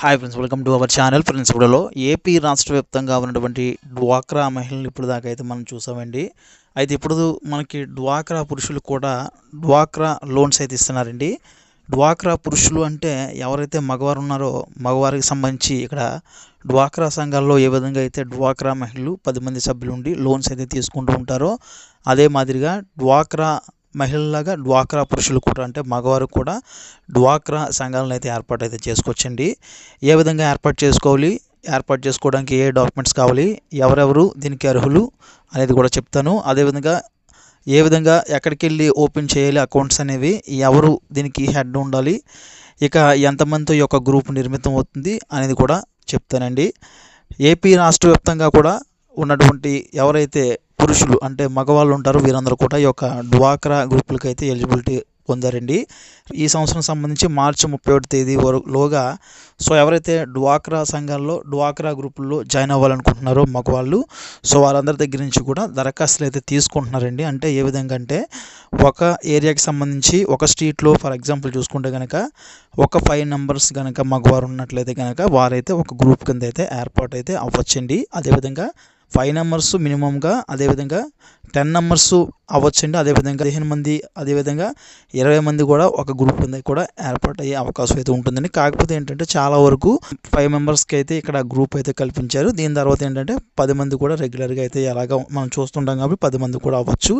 Hi friends welcome to our channel friends ఇప్పుడులో AP రాష్ట్ర వ్యాప్తంగా ఉన్నటువంటి డ్వాక్రా మహిళలు ఇప్పుడు దాకా అయితే మనం చూసామండి. అయితే ఇప్పుడు మనకి డ్వాక్రా పురుషులు కూడా డ్వాక్రా లోన్స్ అయితే ఇస్తున్నారండి. డ్వాక్రా పురుషులు అంటే ఎవరైతే మగవారు ఉన్నారో మగవారికి సంబంధించి ఇక్కడ డ్వాక్రా సంఘాల్లో ఏ విధంగా అయితే డ్వాక్రా మహిళలు పది మంది సభ్యులు ఉండి లోన్స్ అయితే తీసుకుంటూ ఉంటారో అదే మాదిరిగా డ్వాక్రా మహిళలాగా డ్వాక్రా పురుషులు కూడా అంటే మగవారు కూడా డ్వాక్రా సంఘాలను అయితే ఏర్పాటు అయితే చేసుకోవచ్చండి. ఏ విధంగా ఏర్పాటు చేసుకోవాలి? ఏర్పాటు చేసుకోవడానికి ఏ డాక్యుమెంట్స్ కావాలి? ఎవరెవరు దీనికి అర్హులు అనేది కూడా చెప్తాను. అదేవిధంగా ఏ విధంగా ఎక్కడికి వెళ్ళి ఓపెన్ చేయాలి అకౌంట్స్ అనేవి? ఎవరు దీనికి హెడ్ ఉండాలి? ఇక ఎంతమందితో ఈ యొక్క గ్రూప్ నిర్మితం అవుతుంది అనేది కూడా చెప్తానండి. ఏపీ రాష్ట్ర వ్యాప్తంగా కూడా ఉన్నటువంటి ఎవరైతే పురుషులు అంటే మగవాళ్ళు ఉంటారు వీరందరూ కూడా ఈ యొక్క డ్వాక్రా గ్రూపులకి అయితే ఎలిజిబిలిటీ పొందారండి. ఈ సంవత్సరం సంబంధించి మార్చి ముప్పై ఒకటి తేదీ వరకులోగా సో ఎవరైతే డ్వాక్రా సంఘాల్లో డ్వాక్రా గ్రూపుల్లో జాయిన్ అవ్వాలనుకుంటున్నారో మగవాళ్ళు సో వాళ్ళందరి దగ్గర నుంచి కూడా దరఖాస్తులు అయితే తీసుకుంటున్నారండి. అంటే ఏ విధంగా అంటే ఒక ఏరియాకి సంబంధించి ఒక స్ట్రీట్లో ఫర్ ఎగ్జాంపుల్ చూసుకుంటే కనుక ఒక ఫైవ్ నెంబర్స్ కనుక మగవారు ఉన్నట్లయితే కనుక వారైతే ఒక గ్రూప్ కింద అయితే ఏర్పాటు అయితే అవ్వచ్చండి. అదేవిధంగా ఫైవ్ నెంబర్స్ మినిమంగా అదేవిధంగా టెన్ నెంబర్స్ అవ్వచ్చండి అదేవిధంగా పదిహేను మంది అదేవిధంగా ఇరవై మంది కూడా ఒక గ్రూప్ కింద కూడా ఏర్పాటు అయ్యే అవకాశం అయితే ఉంటుందండి. కాకపోతే ఏంటంటే చాలా వరకు ఫైవ్ మెంబర్స్కి అయితే ఇక్కడ గ్రూప్ అయితే కల్పించారు. దీని తర్వాత ఏంటంటే పది మంది కూడా రెగ్యులర్గా అయితే ఎలాగ మనం చూస్తుంటాం కాబట్టి పది మంది కూడా అవ్వచ్చు.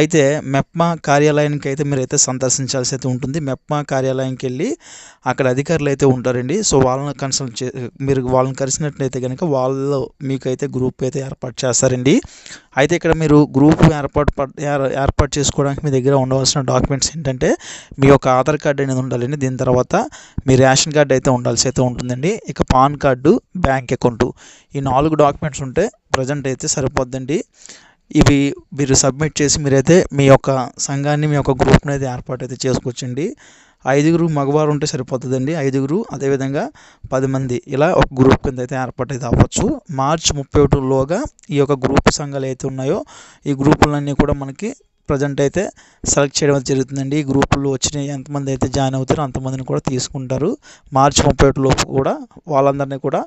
అయితే మెప్మా కార్యాలయానికి అయితే మీరు అయితే సందర్శించాల్సి అయితే ఉంటుంది. మెప్మా కార్యాలయానికి వెళ్ళి అక్కడ అధికారులు అయితే ఉంటారండి. సో వాళ్ళని కన్సల్ట్ చే మీరు వాళ్ళని కలిసినట్లయితే కనుక వాళ్ళు మీకైతే గ్రూప్ అయితే ఏర్పాటు చేస్తారండి. అయితే ఇక్కడ మీరు గ్రూప్ ఏర్పాటు పడ్- ఏర్పాటు చేసుకోవడానికి మీ దగ్గర ఉండవలసిన డాక్యుమెంట్స్ ఏంటంటే మీ యొక్క ఆధార్ కార్డు అనేది ఉండాలండి. దీని తర్వాత మీ రేషన్ కార్డు అయితే ఉండాల్సి అయితే ఉంటుందండి. ఇక పాన్ కార్డు బ్యాంక్ అకౌంట్. ఈ నాలుగు డాక్యుమెంట్స్ ఉంటే ప్రజెంట్ అయితే సరిపోద్దండి. ఇవి మీరు సబ్మిట్ చేసి మీరైతే మీ యొక్క సంఘాన్ని మీ యొక్క గ్రూప్ని అయితే ఏర్పాటు అయితే చేసుకోవచ్చండి. ఐదుగురు మగవారు ఉంటే సరిపోతుందండి. ఐదుగురు అదేవిధంగా పది మంది. ఇలా ఒక గ్రూప్ కింద అయితే ఏర్పాటు అయితే అవ్వచ్చు. మార్చ్ ముప్పై ఒకటిలోగా ఈ యొక్క గ్రూప్ సంఘాలు అయితే ఉన్నాయో ఈ గ్రూపులన్నీ కూడా మనకి ప్రజెంట్ అయితే సెలెక్ట్ చేయడం జరుగుతుందండి. ఈ గ్రూపుల్లో వచ్చిన ఎంతమంది అయితే జాయిన్ అవుతారో అంతమందిని కూడా తీసుకుంటారు. మార్చ్ ముప్పై ఒకటి లోపు కూడా వాళ్ళందరినీ కూడా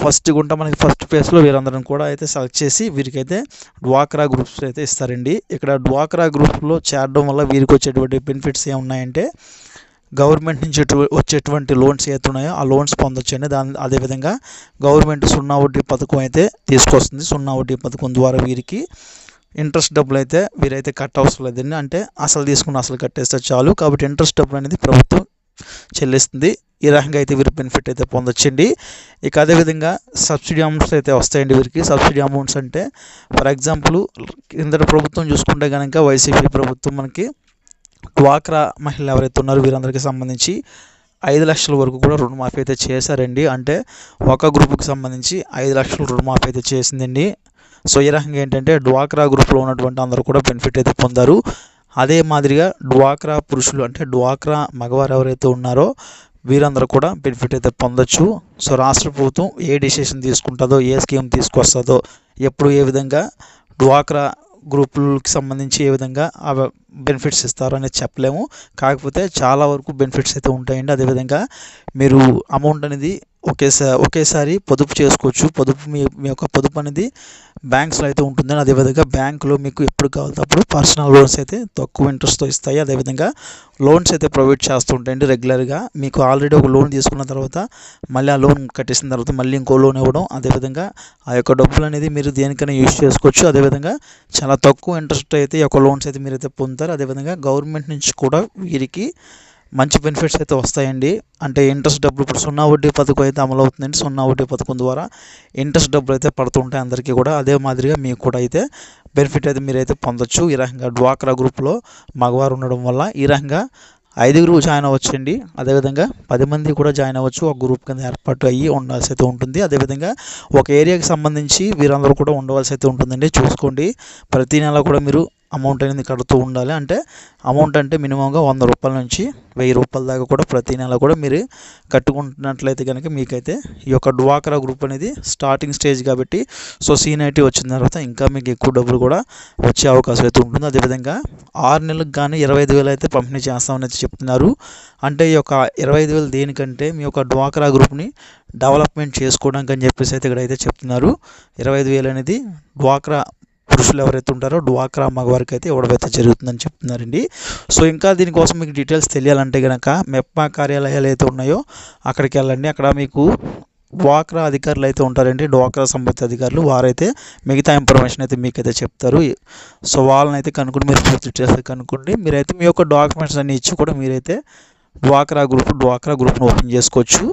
ఫస్ట్ గుంట మనకి ఫస్ట్ ప్లేస్లో వీరందరిని కూడా అయితే సెలెక్ట్ చేసి వీరికైతే డ్వాక్రా గ్రూప్స్ అయితే ఇస్తారండి. ఇక్కడ డ్వాక్రా గ్రూప్లో చేరడం వల్ల వీరికి వచ్చేటువంటి బెనిఫిట్స్ ఏమున్నాయంటే గవర్నమెంట్ నుంచి వచ్చేటువంటి లోన్స్ ఏవైతే ఉన్నాయో ఆ లోన్స్ పొందొచ్చండి. దాని అదేవిధంగా గవర్నమెంట్ సున్నా వడ్డీ పథకం అయితే తీసుకొస్తుంది. సున్నా వడ్డీ పథకం ద్వారా వీరికి ఇంట్రెస్ట్ డబ్బులు అయితే వీరైతే కట్ అవసరం లేదండి అంటే అసలు తీసుకున్న అసలు కట్టేస్తే చాలు. కాబట్టి ఇంట్రెస్ట్ డబ్బులు అనేది ప్రభుత్వం చెల్లిస్తుంది. ఈ రకంగా అయితే వీరు బెనిఫిట్ అయితే పొందొచ్చండి. ఇక అదేవిధంగా సబ్సిడీ అమౌంట్స్ అయితే వస్తాయండి వీరికి. సబ్సిడీ అమౌంట్స్ అంటే ఫర్ ఎగ్జాంపుల్ కిందటి ప్రభుత్వం చూసుకుంటే కనుక వైసీపీ ప్రభుత్వం మనకి డ్వాక్రా మహిళలు ఎవరైతే ఉన్నారో వీరందరికీ సంబంధించి ఐదు లక్షల వరకు కూడా రుణమాఫీ అయితే చేశారండి. అంటే ఒక గ్రూప్కి సంబంధించి ఐదు లక్షల రుణమాఫీ అయితే చేసిందండి. సో ఈ రకంగా ఏంటంటే డ్వాక్రా గ్రూప్లో ఉన్నటువంటి అందరూ కూడా బెనిఫిట్ అయితే పొందారు. అదే మాదిరిగా డ్వాక్రా పురుషులు అంటే డ్వాక్రా మగవారు ఎవరైతే ఉన్నారో వీరందరూ కూడా బెనిఫిట్ అయితే పొందొచ్చు. సో రాష్ట్ర ప్రభుత్వం ఏ డిసిషన్ తీసుకుంటుందో ఏ స్కీమ్ తీసుకొస్తుందో ఎప్పుడు ఏ విధంగా డ్వాక్రా గ్రూపులకి సంబంధించి ఏ విధంగా ఆ బెనిఫిట్స్ ఇస్తారో అనేది చెప్పలేము. కాకపోతే చాలా వరకు బెనిఫిట్స్ అయితే ఉంటాయండి. అదేవిధంగా మీరు అమౌంట్ అనేది ఒకేసారి ఒకేసారి పొదుపు చేసుకోవచ్చు. పొదుపు మీ మీ యొక్క పొదుపు అనేది బ్యాంక్స్లో అయితే ఉంటుందని అదేవిధంగా బ్యాంకులో మీకు ఎప్పుడు కావాలంటే అప్పుడు పర్సనల్ లోన్స్ అయితే తక్కువ ఇంట్రెస్ట్తో ఇస్తాయి. అదేవిధంగా లోన్స్ అయితే ప్రొవైడ్ చేస్తుంటాయండి రెగ్యులర్గా. మీకు ఆల్రెడీ ఒక లోన్ తీసుకున్న తర్వాత మళ్ళీ ఆ లోన్ కట్టేసిన తర్వాత మళ్ళీ ఇంకో లోన్ ఇవ్వడం అదేవిధంగా ఆ యొక్క డబ్బులు అనేది మీరు దేనికైనా యూజ్ చేసుకోవచ్చు. అదేవిధంగా చాలా తక్కువ ఇంట్రెస్ట్ అయితే ఈ యొక్క లోన్స్ అయితే మీరైతే పొందుతారు. అదేవిధంగా గవర్నమెంట్ నుంచి కూడా వీరికి మంచి బెనిఫిట్స్ అయితే వస్తాయండి. అంటే ఇంట్రెస్ట్ డబ్బులు ఇప్పుడు సున్నా వడ్డీ పథకం అయితే అమలు అవుతుందండి సున్నా వడ్డీ పథకం ద్వారా ఇంట్రెస్ట్ డబ్బులు అయితే పడుతుంటాయి అందరికీ కూడా. అదే మాదిరిగా మీకు కూడా అయితే బెనిఫిట్ అయితే మీరైతే పొందొచ్చు. ఈ రకంగా డ్వాక్రా గ్రూప్లో మగవారు ఉండడం వల్ల ఈ రకంగా ఐదుగురు జాయిన్ అవ్వచ్చండి. అదేవిధంగా పది మంది కూడా జాయిన్ అవ్వచ్చు. ఒక గ్రూప్ కింద ఏర్పాటు అయ్యి ఉండాల్సి అయితే ఉంటుంది. అదేవిధంగా ఒక ఏరియాకి సంబంధించి వీరందరూ కూడా ఉండవలసి అయితే ఉంటుందండి. చూసుకోండి. ప్రతి నెల కూడా మీరు అమౌంట్ అనేది కడుతూ ఉండాలి. అంటే అమౌంట్ అంటే మినిమంగా వంద రూపాయల నుంచి వెయ్యి రూపాయల దాకా కూడా ప్రతి నెల కూడా మీరు కట్టుకుంటున్నట్లయితే కనుక మీకైతే ఈ యొక్క డ్వాక్రా గ్రూప్ అనేది స్టార్టింగ్ స్టేజ్ కాబట్టి సో సీనియారిటీ వచ్చిన తర్వాత ఇంకా మీకు ఎక్కువ డబ్బులు కూడా వచ్చే అవకాశం అయితే ఉంటుంది. అదేవిధంగా ఆరు నెలలకు కానీ ఇరవై ఐదు వేలు అయితే పంపిణీ చేస్తామని అయితే చెప్తున్నారు. అంటే ఈ యొక్క ఇరవై ఐదు వేలు దేనికంటే మీ యొక్క డ్వాక్రా గ్రూప్ని డెవలప్మెంట్ చేసుకోవడానికి అని చెప్పేసి అయితే ఇక్కడ అయితే చెప్తున్నారు. ఇరవై ఐదు వేలు అనేది డ్వాక్రా పురుషులు ఎవరైతే ఉంటారో డ్వాక్రా మగవారికి అయితే ఇవ్వడమైతే జరుగుతుందని చెప్తున్నారండి. సో ఇంకా దీనికోసం మీకు డీటెయిల్స్ తెలియాలంటే కనుక మెప్పా కార్యాలయాలు అయితే ఉన్నాయో అక్కడికి వెళ్ళండి. అక్కడ మీకు డ్వాక్రా అధికారులు అయితే ఉంటారండి. డ్వాక్రా సంబంధిత అధికారులు వారైతే మిగతా ఇన్ఫర్మేషన్ అయితే మీకైతే చెప్తారు. సో వాళ్ళని అయితే కనుక్కొని మీరు పూర్తి డీటెయిల్స్ కనుక్కోండి. మీరైతే మీ యొక్క డాక్యుమెంట్స్ అన్ని ఇచ్చి కూడా మీరైతే డ్వాక్రా గ్రూప్ డ్వాక్రా గ్రూప్ను ఓపెన్ చేసుకోవచ్చు.